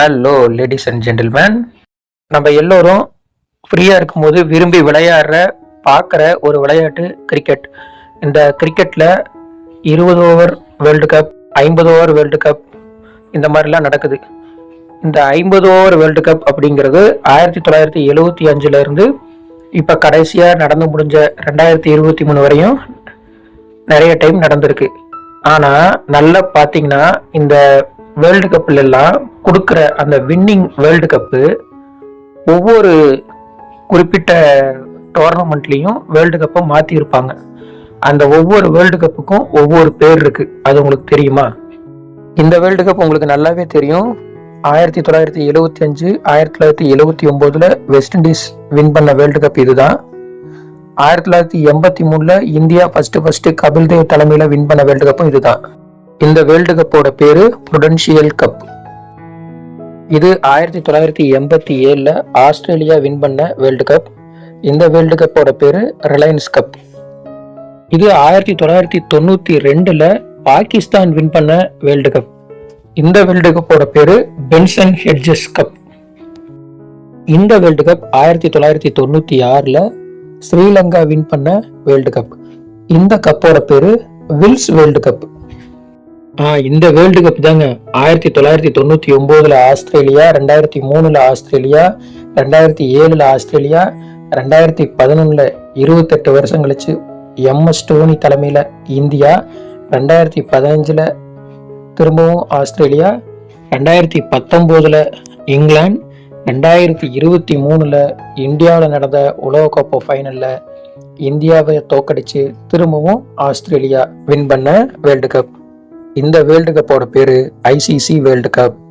Hello ladies and gentleman நம்ம எல்லோரும் ஃப்ரீயாக இருக்கும்போது விரும்பி விளையாடுற பார்க்குற ஒரு விளையாட்டு கிரிக்கெட் இந்த கிரிக்கெட்டில் இருபது ஓவர் வேர்ல்டு கப் ஐம்பது ஓவர் வேர்ல்டு கப் இந்த மாதிரிலாம் நடக்குது. இந்த ஐம்பது ஓவர் வேர்ல்டு கப் அப்படிங்கிறது ஆயிரத்தி தொள்ளாயிரத்தி எழுவத்தி அஞ்சுலேருந்து இப்போ கடைசியாக நடந்து முடிஞ்ச ரெண்டாயிரத்தி இருபத்தி மூணு வரையும் நிறைய டைம் நடந்திருக்கு. ஆனால் நல்லா பார்த்தீங்கன்னா இந்த வேர்ல்டு கப்ல எல்லாம் கொடுக்குற அந்த வின்னிங் வேர்ல்டு கப்பு ஒவ்வொரு குறிப்பிட்ட டோர்னமெண்ட்லேயும் வேர்ல்டு கப்பை மாற்றியிருப்பாங்க அந்த ஒவ்வொரு வேர்ல்டு கப்புக்கும் ஒவ்வொரு பேர் இருக்கு. அது உங்களுக்கு தெரியுமா? இந்த வேர்ல்டு கப் உங்களுக்கு நல்லாவே தெரியும். ஆயிரத்தி தொள்ளாயிரத்தி எழுவத்தி அஞ்சு ஆயிரத்தி தொள்ளாயிரத்தி எழுவத்தி ஒம்போதுல வெஸ்ட் இண்டீஸ் வின் பண்ண வேர்ல்டு கப் இதுதான். ஆயிரத்தி தொள்ளாயிரத்தி எண்பத்தி மூணுல India first first Kapil Dev தலைமையில வின் பண்ண வேர்ல்டு கப்பும் இதுதான். இந்த வேர்ல்டு கப்போட பேரு புடன்ஷியல் கப் இது ஆயிரத்தி தொள்ளாயிரத்தி எண்பத்தி ஏழில் ஆஸ்திரேலியா வின் பண்ண வேர்ல்டு கப் இந்த வேர்ல்டு கப்போட பேரு ரிலையன்ஸ் கப் இது ஆயிரத்தி தொள்ளாயிரத்தி தொண்ணூத்தி ரெண்டுல பாகிஸ்தான் வின் பண்ண வேர்ல்டு கப் இந்த வேர்ல்டு கப்போட பேரு பென்சன் ஹெட்ஜஸ் கப் இந்த வேர்ல்டு கப் ஆயிரத்தி தொள்ளாயிரத்தி தொண்ணூத்தி ஆறுல ஸ்ரீலங்கா வின் பண்ண வேர்ல்டு கப் இந்த கப்போட பேரு வில்ஸ் வேர்ல்டு கப் இந்த வேர்ல்டு கப் தாங்க. ஆயிரத்தி தொள்ளாயிரத்தி தொண்ணூற்றி ஒம்போதில் ஆஸ்திரேலியா ரெண்டாயிரத்தி மூணில் ஆஸ்திரேலியா ரெண்டாயிரத்தி ஏழில் ஆஸ்திரேலியா ரெண்டாயிரத்தி பதினொன்றில் இருபத்தெட்டு வருஷம் கழிச்சு எம்எஸ் டோனி தலைமையில் இந்தியா ரெண்டாயிரத்தி பதினஞ்சில் திரும்பவும் ஆஸ்திரேலியா ரெண்டாயிரத்தி பத்தொம்போதில் இங்கிலாந்து ரெண்டாயிரத்தி இருபத்தி மூணில் இந்தியாவில் நடந்த உலகக்கோப்பை ஃபைனலில் இந்தியாவை தோக்கடித்து திரும்பவும் ஆஸ்திரேலியா வின் பண்ண வேர்ல்டு கப் இந்த வேர்ல்டு கப்போட பேரு ஐசிசி வேர்ல்டு கப்.